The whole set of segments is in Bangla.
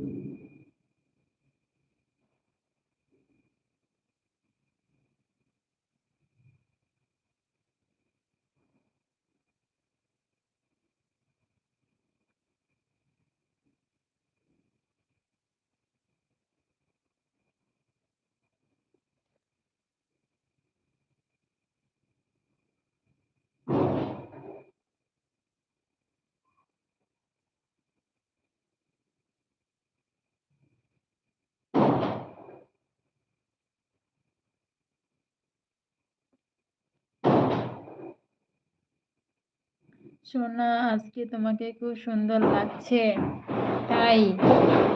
Mm-hmm. সোনা আজকে তোমাকে খুব সুন্দর লাগছে। তাই।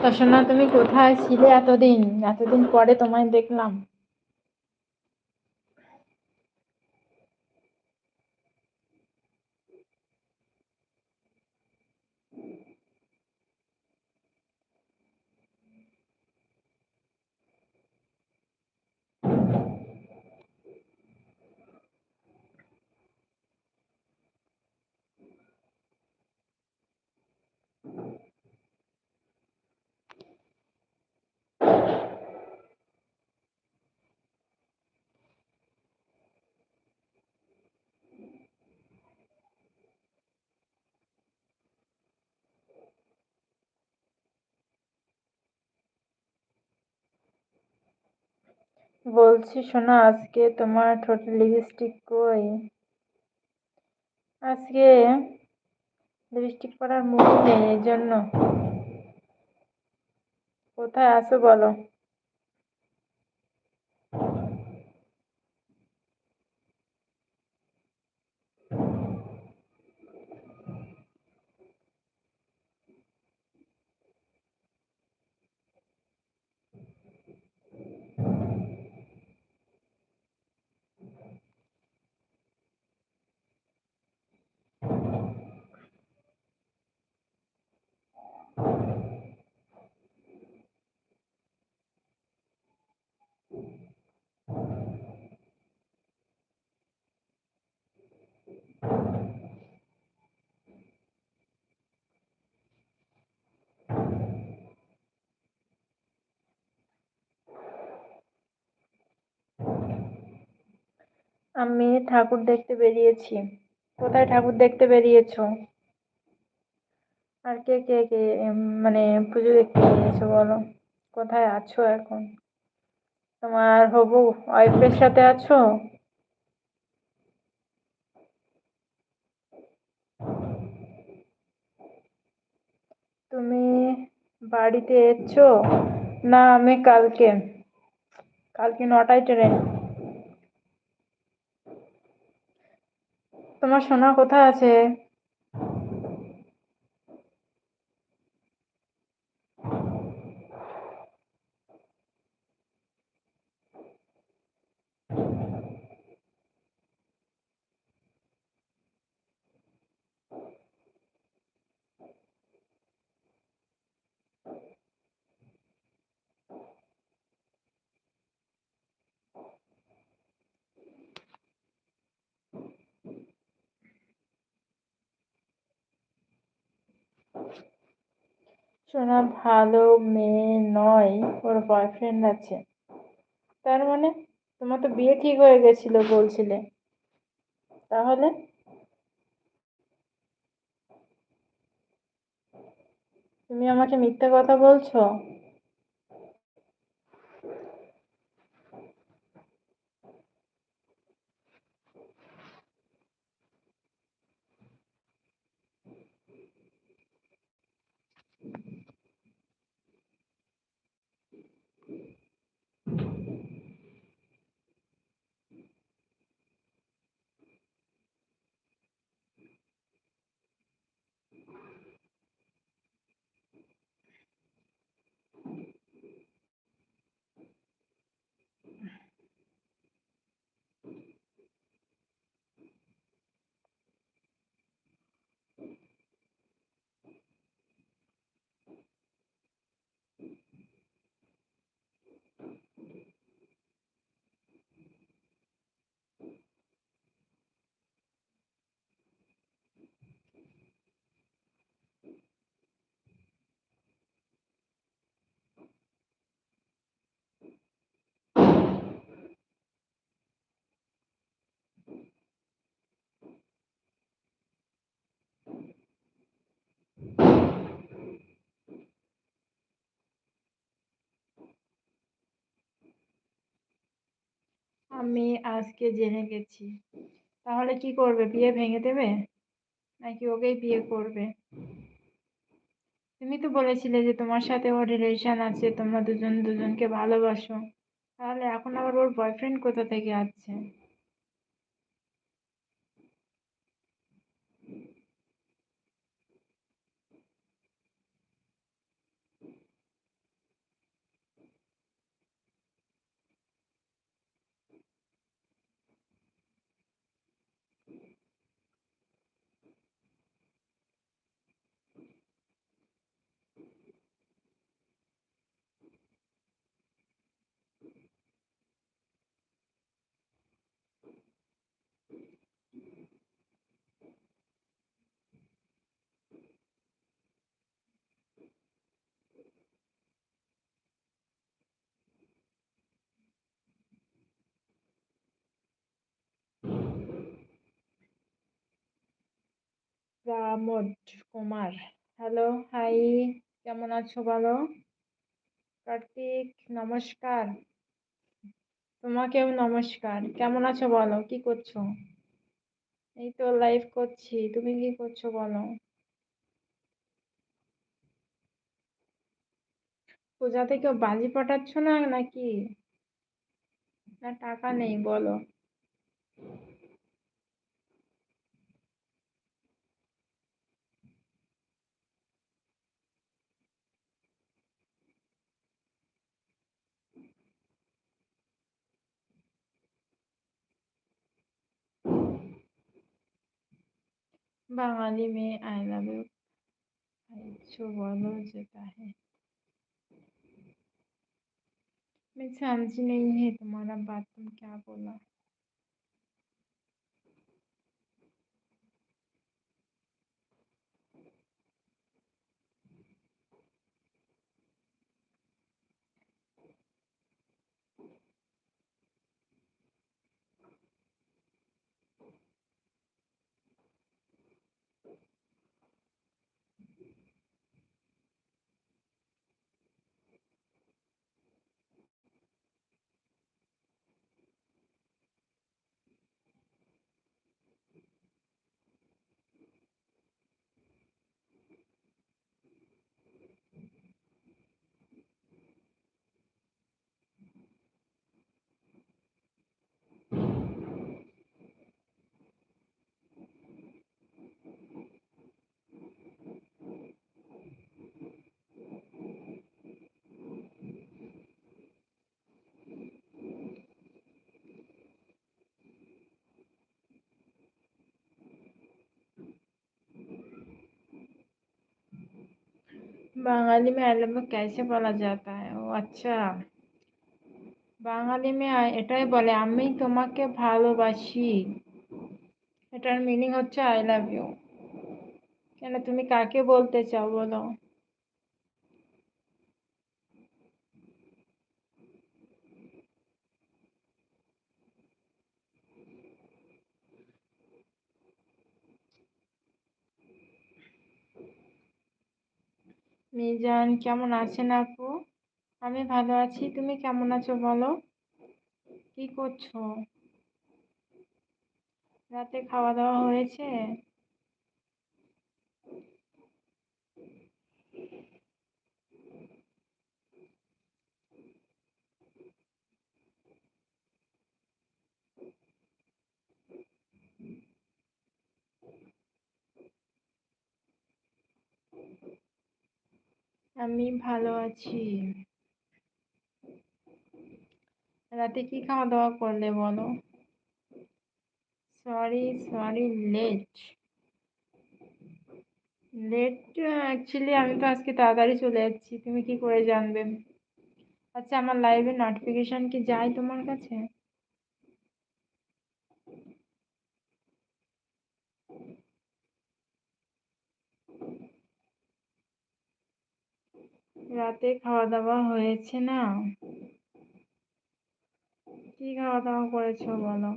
তা সোনা তুমি কোথায় ছিলে এতদিন? এতদিন পরে তোমায় দেখলাম। বলছি, শোনো, আজকে তোমার ঠোঁটে লিপস্টিক কই? আজকে লিপস্টিক পরার মুড নেই এই জন্য কোথায় আছো বলো? আমি ঠাকুর দেখতে বেরিয়েছি। কোথায় ঠাকুর দেখতে বেরিয়েছো? আর কে কে কে মানে পুজো দেখতে বেরিয়েছো বলো? কোথায় আছো এখন? তোমার হবু ওয়াইফের সাথে আছো? তুমি বাড়িতে এসছো? না, আমি কালকে। কালকে নটায় ট্রেন। তোমার সোনা কোথায় আছে? সোনা ভালো মেয়ে নয়, ওর বয়ফ্রেন্ড আছে। তার মানে তোমার তো বিয়ে ঠিক হয়ে গেছিল বলছিলে। তাহলে? তুমি আমাকে মিথ্যা কথা বলছো? আমি আজকে জেনে গেছি। তাহলে কি করবে? বিয়ে ভেঙে দেবে? নাকি ওকেই বিয়ে করবে? তুমি তো বলেছিলে যে তোমার সাথে ওর রিলেশন আছে, তোমরা দুজন দুজনকে ভালোবাসো। তাহলে এখন আবার ওর বয়ফ্রেন্ড কোথা থেকে আসছে? প্রমোদ কুমার। হ্যালো হাই কেমন আছো বলো? কার্তিক, নমস্কার। তোমাকেও নমস্কার। কেমন আছো বলো? কি করছ? এই তো লাইভ করছি। তুমি কি করছ বলো? পূজা থেকে বাজি পাঠাচ্ছ না নাকি? না, টাকা নেই, বলো। बांगाली में आई लव यू बोलो जेता है मैं समझी नहीं है तुम्हारा बात, तुम क्या बोला? বাঙালি में आई लव यू कैसे बोला जाता है ও আচ্ছা বাঙালি মে এটাই বলে আমি তোমাকে ভালোবাসি এটার মিনিং হচ্ছে আই লাভ ইউ কেন তুমি কাকে বলতে চাও বলো মিজান, কেমন আছেন আপু? আমি ভালো আছি। তুমি কেমন আছো বলো? কি করছ? রাতে খাওয়া দাওয়া হয়েছে? আমি ভালো আছি। রাতে কি খাওয়া দাওয়া করলে বলো? Sorry sorry late late actually আমি তো আজকে তাড়াতাড়ি চলে যাচ্ছি। তুমি কি করে জানবে? আচ্ছা আমার লাইভে নোটিফিকেশন কি যায় তোমার কাছে? রাতে খাওয়া দাওয়া হয়েছে না? কি খাওয়া দাওয়া করেছ বলো?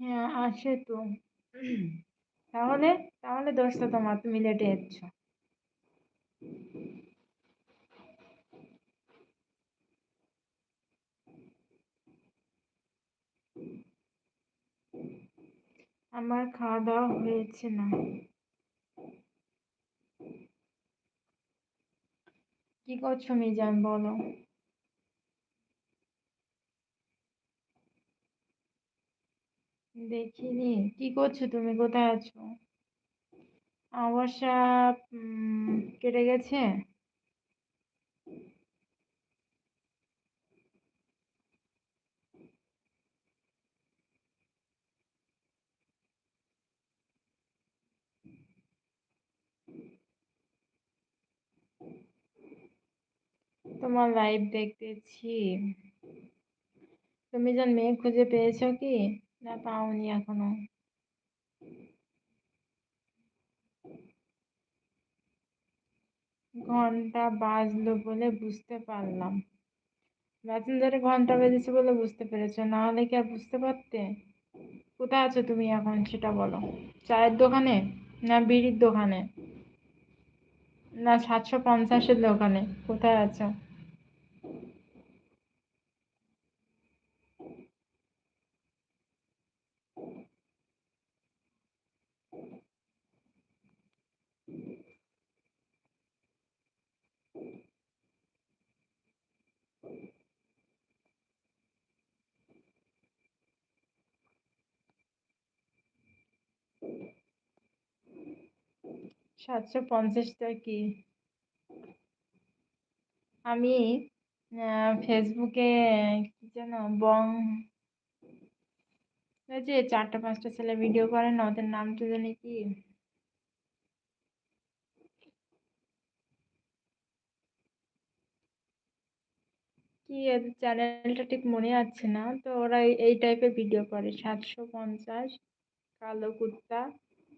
হ্যাঁ আসে তো। তাহলে তাহলে দোষটা তোমার, তুমি লেটে এসছো। আমার খাওয়া দাওয়া হয়েছে না। কি করছ মিজান, বলো? দেখিনি। কি করছ তুমি? কোথায় আছো? আবাসা কেটে গেছে? তোমার লাইভ দেখতেছি। তুমি যেন মেয়ে খুঁজে পেয়েছ কি? না, পাওনি এখনও। ঘণ্টা বাজলো বলে বুঝতে পারলাম। মেসেঞ্জারে ঘণ্টা বেজেছে বলে বুঝতে পেরেছ, না হলে কি আর বুঝতে পারতে? কোথায় আছো তুমি এখন সেটা বলো। চায়ের দোকানে না বিড়ির দোকানে? না সাতশো পঞ্চাশের দোকানে? কোথায় আছো? সাতশো পঞ্চাশটা কি? আমি ফেসবুকে কি যেন বং যে চারটা পাঁচটা ছেলে ভিডিও করে না, ওদের নামটা জানি কি? কি চ্যানেলটা ঠিক মনে আছে না, তো ওরা এই টাইপের ভিডিও করে, সাতশো পঞ্চাশ, কালো কুত্তা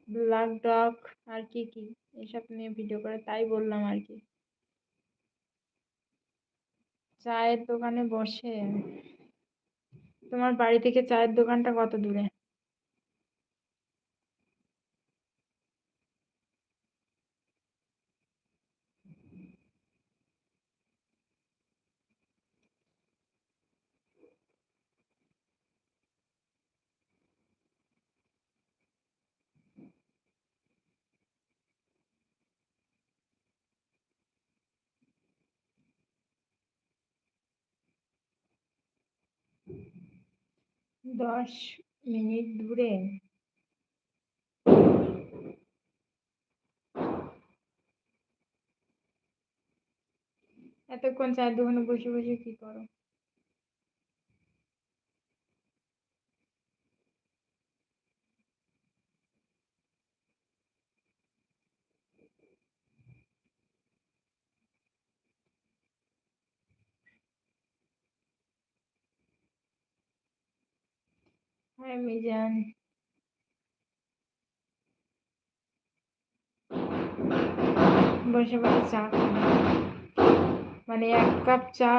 ব্ল্যাক ডগ আর কি কি? এসব নিয়ে ভিডিও করে, তাই বললাম আর কি। চায়ের দোকানে বসে। তোমার বাড়ি থেকে চায়ের দোকানটা কত দূরে? দশ মিনিট দূরে। এতক্ষণ চায়ের দোকানে বসে বসে কি করো? হ্যাঁ মিজান বসে বসে চা মানে এক কাপ চা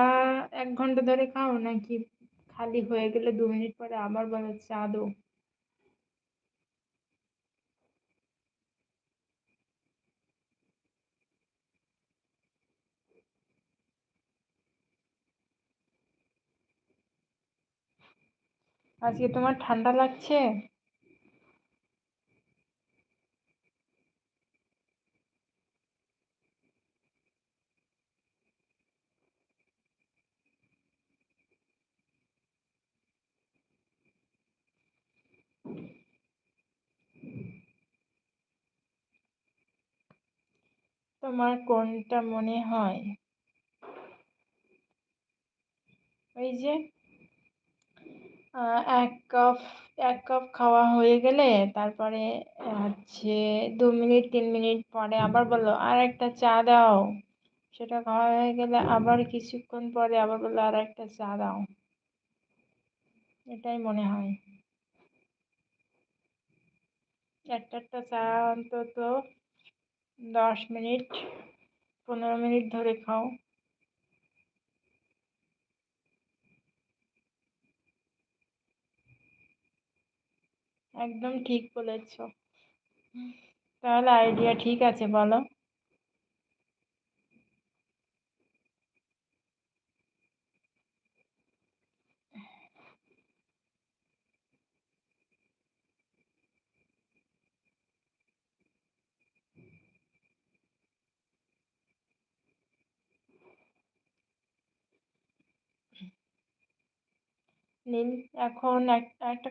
এক ঘণ্টা ধরে খাও নাকি? খালি হয়ে গেলে দু মিনিট পরে আবার বলো চা দো। আজকে তোমার ঠান্ডা লাগছে? তোমার কোনটা মনে হয়? ওই যে এক কাপ এক কাপ খাওয়া হয়ে গেলে তারপরে হচ্ছে দু মিনিট, তিন মিনিট পরে আবার বলল আর একটা চা দাও। সেটা খাওয়া হয়ে গেলে আবার কিছুক্ষণ পরে আবার বলল আর একটা চা দাও। এটাই মনে হয়। একটা একটা চা অন্তত দশ মিনিট, পনেরো মিনিট ধরে খাও। একদম ঠিক বলেছ। তাহলে আইডিয়া ঠিক আছে বলো। নীল এখন একটা একটা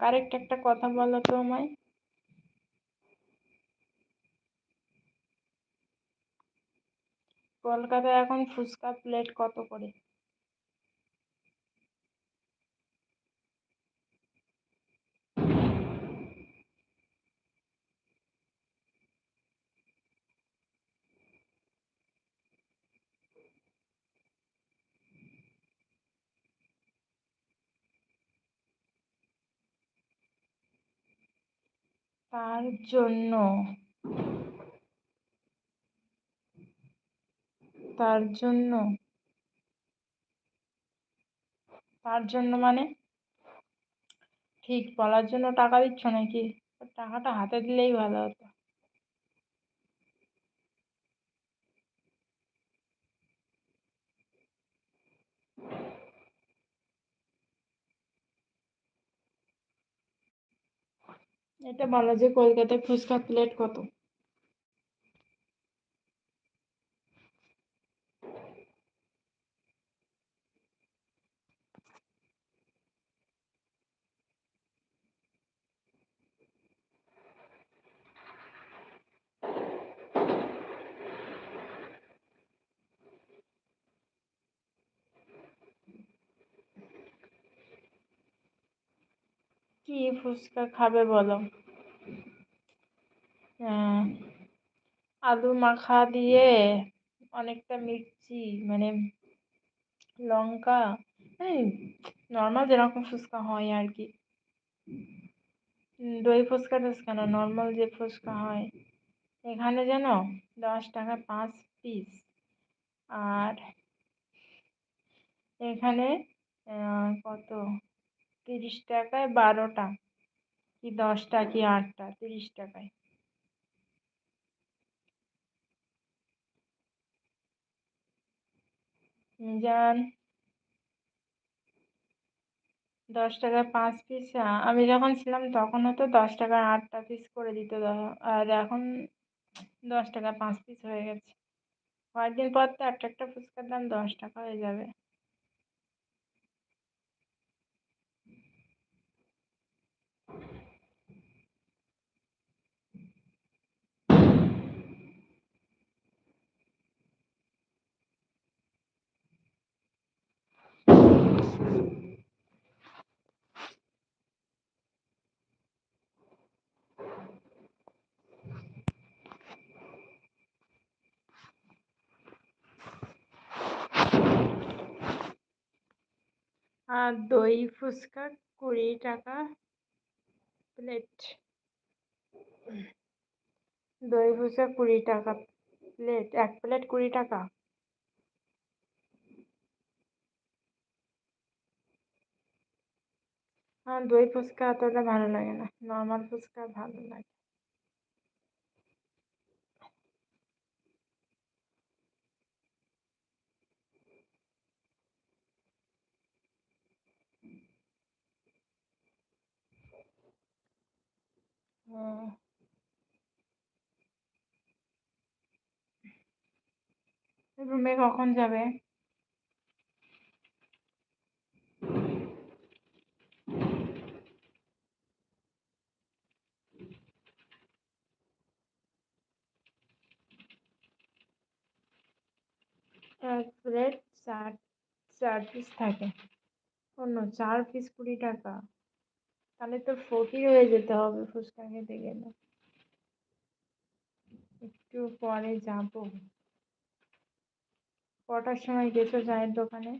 কারেক্ট একটা কথা বলো তো আমায় কলকাতায় এখন ফুচকা প্লেট কত করে? তার জন্য? তার জন্য। তার জন্য মানে? ঠিক, বলার জন্য টাকা দিচ্ছ নাকি? টাকাটা হাতে দিলেই ভালো হতো। এটা বলো যে কলকাতায় ফুচকা প্লেট কত? কি ফুচকা খাবে বলো? আলু মাখা দিয়ে অনেকটা মির্চি মানে লঙ্কা, এই নর্মাল যেরকম ফুচকা হয় আর কি দই ফুচকা টুচকা না নর্মাল যে ফুচকা হয়। এখানে যেন দশ টাকা পাঁচ পিস আর এখানে কত? তিরিশ টাকায় বারোটা, কি দশটা, কি আটটা, তিরিশ টাকায়। যান দশ টাকায় পাঁচ পিস আমি যখন ছিলাম তখন হতো দশ টাকায় আটটা পিস করে দিত আর এখন দশ টাকায় পাঁচ পিস হয়ে গেছে। কয়েকদিন পর তো একটা একটা ফুচকার দাম দশ টাকা হয়ে যাবে। আর দই ফুচকা কুড়ি টাকা প্লেট দই ফুচকা কুড়ি টাকা প্লেট এক প্লেট কুড়ি টাকা। আমার দই ফুচকা অতটা ভালো লাগে না নর্মাল ফুচকা ভালো লাগে। রুমে কখন যাবে? এক প্লেট চার চার পিস থাকে। অন্য চার পিস কুড়ি টাকা। তাহলে তো ফকির হয়ে যেতে হবে ফুচকা খেতে গেলে। একটু পরে যাব। কটার সময় গেছো চায়ের দোকানে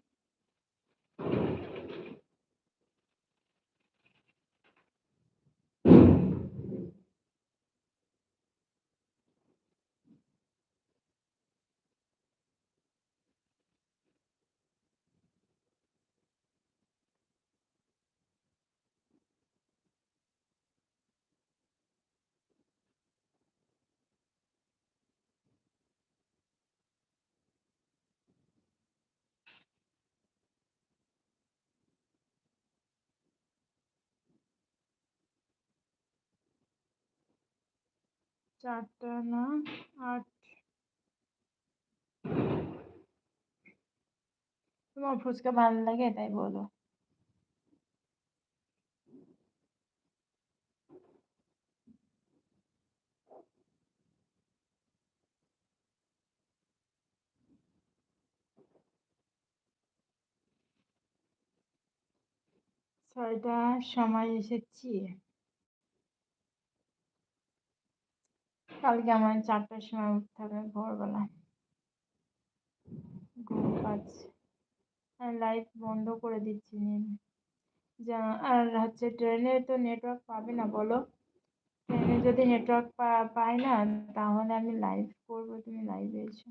চারটা না আট। তোমার ফুচকা ভালো লাগে তাই বলো। ছয়টার সময় এসেছি। কালকে আমার চারটার সময় উঠতে হবে ভোরবেলা। ঘুম পাচ্ছে। আমি লাইট বন্ধ করে দিচ্ছি যা, আর হচ্ছে ট্রেনে তো নেটওয়ার্ক পাবে না, বলো? ট্রেনে যদি নেটওয়ার্ক পাই না, তাহলে আমি লাইভ করব, তুমি লাইভে এসো।